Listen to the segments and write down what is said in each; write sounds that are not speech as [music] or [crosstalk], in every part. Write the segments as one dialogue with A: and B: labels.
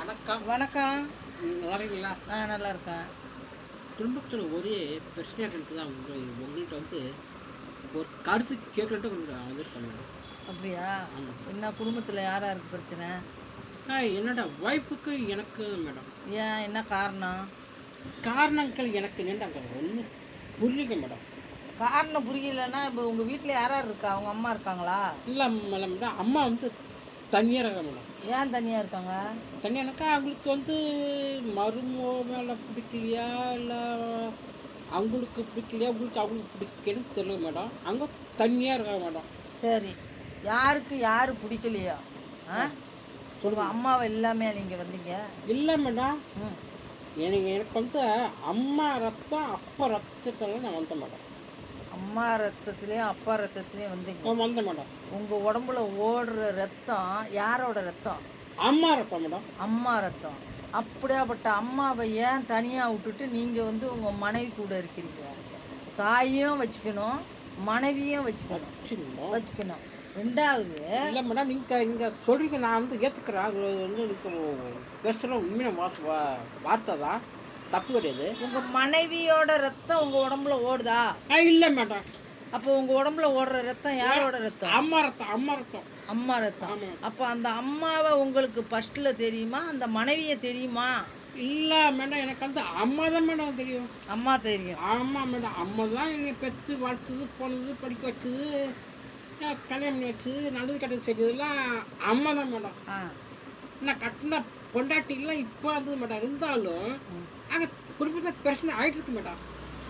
A: வணக்கம்.
B: வணக்கம்.
A: வரீங்களா
B: ஆ நல்லா இருக்கேன்
A: குடும்பத்தில் ஒரே பிரச்சனையாக இருக்குது தான் உங்க உங்கள்கிட்ட வந்து ஒரு கருத்து கேட்கலட்டு உங்களுக்கு வந்திருக்கேன் மேடம்.
B: அப்படியா? என்ன குடும்பத்தில் யார் யாருக்கு பிரச்சனை?
A: ஆ என்னோட ஒய்ஃபுக்கு எனக்கு மேடம்.
B: ஏன் என்ன காரணம்?
A: காரணங்கள் எனக்கு என்னடாங்க ஒன்றும் புரியல மேடம்.
B: காரணம் புரியலன்னா இப்போ உங்கள் வீட்டில் யார் யார் இருக்கா? அவங்க அம்மா இருக்காங்களா?
A: இல்லை மேடம் அம்மா வந்து தனியாக இருக்காங்க மேடம்.
B: ஏன் தனியாக இருக்காங்க?
A: தனியானாக்கா அவங்களுக்கு வந்து மருமோ மேலே பிடிக்கலையா? இல்லை அவங்களுக்கு பிடிக்கலையா? உங்களுக்கு அவங்களுக்கு பிடிக்கலன்னு தெரியல மேடம். அவங்க தனியாக இருக்காங்க மேடம்.
B: சரி. யாருக்கு யார் பிடிக்கலையோ? ஆ? உங்கள் அம்மாவை எல்லாமே நீங்கள் வந்தீங்க.
A: இல்லை மேடம். எனக்கு எனக்கு வந்து அம்மா ரத்தம் அப்பா ரத்தத்தில் நான் வந்தேன் மேடம்.
B: அம்மா ரத்தத்துலேயும் அப்பா ரத்தத்துலேயும் வந்தீங்க.
A: நான் வந்தேன் மேடம்.
B: உங்கள் உடம்புல ஓடுற ரத்தம் யாரோட ரத்தம்?
A: அம்மா ரத்தம் மேடம்.
B: அம்மா ரத்தம். அப்படியாப்பட்ட அம்மாவை ஏன் தனியாக விட்டுட்டு நீங்கள் வந்து உங்கள் மனைவி கூட இருக்கிறீங்க? தாயும் வச்சுக்கணும் மனைவியும் வச்சுக்கணும். வச்சுக்கணும். ரெண்டாவது
A: இல்லை மேடம் நீங்கள் நீங்கள் சொல்கிறீங்க நான் வந்து ஏற்றுக்கிறேன் அது வந்து நீங்கள் பேசுகிற உண்மையான வாச வார்த்தை தான். தப்பு கிடையாது
B: உங்கள் மனைவியோட ரத்தம் உங்கள் உடம்புல ஓடுதா?
A: இல்லை மேடம்.
B: அப்போ உங்கள் உடம்புல ஓடுற ரத்தம் யாரோட ரத்தம்?
A: அம்மா ரத்தம் அம்மா ரத்தம்.
B: அம்மா ரத்தம். அப்போ அந்த அம்மாவை உங்களுக்கு ஃபஸ்ட்டில் தெரியுமா? அந்த மனைவியை தெரியுமா?
A: இல்லை மேடம் எனக்கு வந்து அம்மா தான் மேடம் தெரியும்.
B: அம்மா தெரியும்.
A: ஆமாம் மேடம் அம்மா தான் என்னை பெற்று வளர்த்தது போனது படிக்க வச்சது கல்யாணம் பண்ணி வச்சது நல்லது கெட்டது செஞ்சதெல்லாம் அம்மா தான் மேடம். நான் கட்டின பொண்டாட்டிலாம் இப்போ வந்தது மேடம் இருந்தாலும். அங்கே குடும்பத்தில் பிரச்சனை ஆகிட்டு இருக்கு மேடம்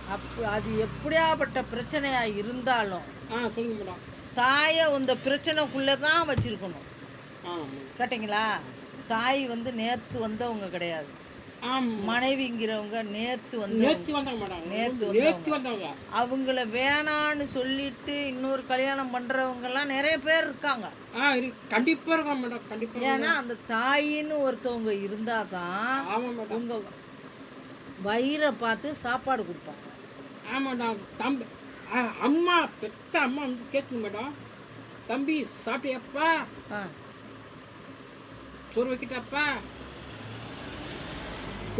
B: அப்போ அது எப்படியாப்பட்ட பிரச்சனையாக இருந்தாலும்
A: ஆ சொல்லுங்க மேடம்
B: தாயை இந்த பிரச்சனைக்குள்ளே தான் வச்சுருக்கணும் கேட்டிங்களா? தாய் வந்து நேற்று வந்தவங்க கிடையாது. மனைவிங்கிறவங்க நேற்று வந்து
A: வந்தாங்க மேடம்.
B: நேத்து
A: வந்தவங்க
B: அவங்கள வேணான்னு சொல்லிட்டு இன்னொரு கல்யாணம் பண்ணுறவங்கெல்லாம் நிறைய பேர் இருக்காங்க.
A: கண்டிப்பாக இருக்காங்க மேடம். கண்டிப்பாக
B: ஏன்னா அந்த தாயின்னு ஒருத்தவங்க இருந்தால் தான்
A: ஆமாம் மேடம்.
B: உங்கள் வயிறை பார்த்து சாப்பாடு கொடுப்பாங்க.
A: ஆமாடா தம்பி அம்மா பெத்த அம்மா வந்து கேட்குங்க மேடம். தம்பி சாப்பிட்டியாப்பா?
B: ஆ.
A: சோறு வைக்கிட்டாப்பா?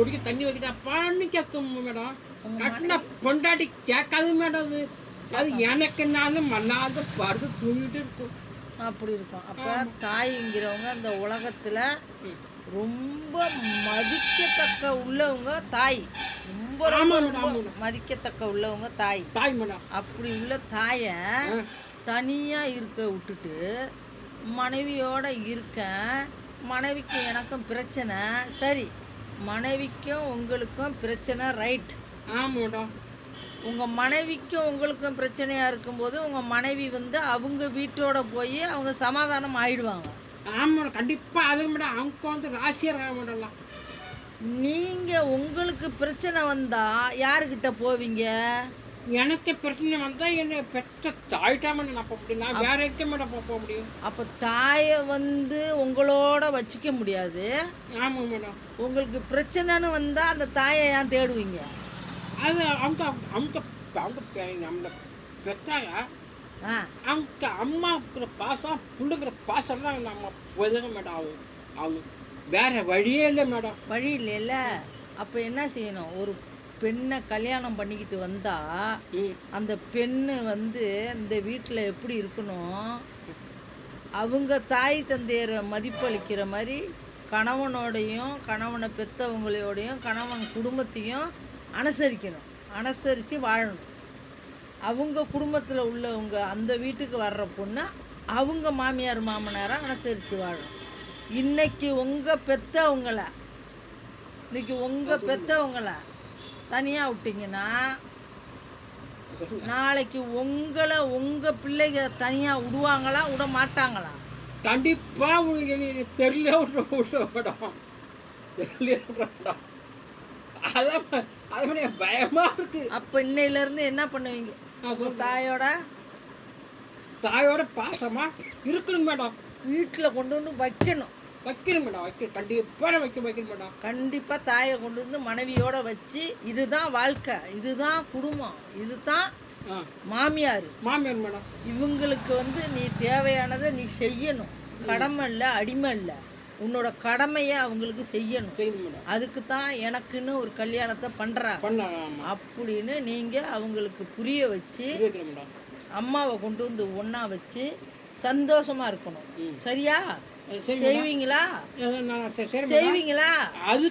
A: குடிக்க தண்ணி வைக்கிட்டாப்பான்னு கேட்கும் மேடம். கட்டின பொண்டாட்டி கேட்காது மேடம் அது. அது எனக்கு நானும் மண்ணாத படுத்து தூங்கிட்டு இருக்கும்
B: அப்படி இருக்கும். அப்போ தாய்ங்கிறவங்க இந்த உலகத்தில். ரொம்ப மதிக்கத்தக்க உள்ளவங்க தாய். ரொம்ப ரொம்ப மதிக்கத்தக்க உள்ளவங்க தாய்.
A: தாய் மேடம்.
B: அப்படி உள்ள தாயை தனியாக இருக்க விட்டுட்டு மனைவியோட இருக்க மனைவிக்கு எனக்கும் பிரச்சனை. சரி மனைவிக்கும் உங்களுக்கும் பிரச்சனை ரைட்
A: ஆமா மேடம்
B: உங்கள் மனைவிக்கும் உங்களுக்கும் பிரச்சனையாக இருக்கும்போது உங்கள் மனைவி வந்து அவங்க வீட்டோட போய் அவங்க சமாதானம் ஆயிடுவாங்க.
A: ஆமா மேடம் கண்டிப்பா அது மேடம். அவங்க வந்து ராசியாக இருக்காங்க மேடம்லாம்
B: நீங்கள் உங்களுக்கு பிரச்சனை வந்தால் யாருக்கிட்ட போவீங்க?
A: எனக்கு பிரச்சனை வந்தா என்ன பெற்ற தாய்ட்டா மேடம் நான் போக முடியும். நான் வேற எங்க மேடம் போக முடியும்?
B: அப்போ தாயை வந்து உங்களோட வச்சிக்க முடியாது.
A: ஆமா மேடம்.
B: உங்களுக்கு பிரச்சனைன்னு வந்தால் அந்த தாயை ஏன் தேடுவீங்க?
A: அது அவங்க அவங்க அவங்க நம்மளை பெற்றாங்க அவங்க அம்மாவுக்குற பாசம் பிள்ளைங்கிற பாசம்லாம் நம்ம போதுங்க மேடம். அவங்க அவங்க வேற வழியே இல்லை மேடம்.
B: வழி இல்லைல்ல. அப்போ என்ன செய்யணும்? ஒரு பெண்ணை கல்யாணம் பண்ணிக்கிட்டு வந்தா அந்த பெண்ணு வந்து இந்த வீட்டில் எப்படி இருக்கணும்? அவங்க தாய் தந்தையரை மதிப்பளிக்கிற மாதிரி கணவனோடையும் கணவனை பெற்றவங்களோடையும் கணவன் குடும்பத்தையும் அனுசரிக்கணும். அனுசரித்து வாழணும். அவங்க குடும்பத்தில் உள்ளவங்க அந்த வீட்டுக்கு வர்ற பொண்ணை அவங்க மாமியார் மாமனாரை அனுசரித்து வாழணும். இன்னைக்கு உங்கள் பெற்றவங்கள இன்னைக்கு உங்கள் பெற்றவங்கள தனியாக விட்டிங்கன்னா [laughs] நாளைக்கு உங்களை உங்க பிள்ளைங்க தனியா விடுவாங்களா விட மாட்டாங்களா?
A: கண்டிப்பா உங்களுக்கு தெரியல விட்ற விட்ற மேடம். தெரியல மேடம். அதான் ம- அது மாதிரி எனக்கு பயமா இருக்கு.
B: அப்ப இன்னையில இருந்து என்ன பண்ணுவீங்க. தாயோட?
A: தாயோட பாசமா இருக்கணும் மேடம்.
B: வீட்டுல கொண்டு வந்து வைக்கணும்.
A: வைக்கணும் மேடம் வைக்கணும். கண்டிப்பா நான் வைக்க வைக்கணும் மேடம்
B: கண்டிப்பா தாயை கொண்டு வந்து மனைவியோட வச்சு இதுதான் வாழ்க்கை இதுதான் குடும்பம் இதுதான் மாமியார்.
A: மாமியார் மேடம்.
B: இவங்களுக்கு வந்து நீ தேவையானதை நீ செய்யணும். கடமை இல்லை அடிமை இல்லை. உன்னோட கடமையை அவங்களுக்கு செய்யணும்.
A: செய்யுங்க மேடம்.
B: அதுக்கு தான் எனக்குன்னு ஒரு கல்யாணத்தை பண்ணுறா அப்படின்னு நீங்கள் அவங்களுக்கு புரிய வச்சு அம்மாவை கொண்டு வந்து ஒன்றா வச்சு சந்தோஷமா இருக்கணும். சரியா? செய்வீங்களா? செய்வீங்களா?
A: அது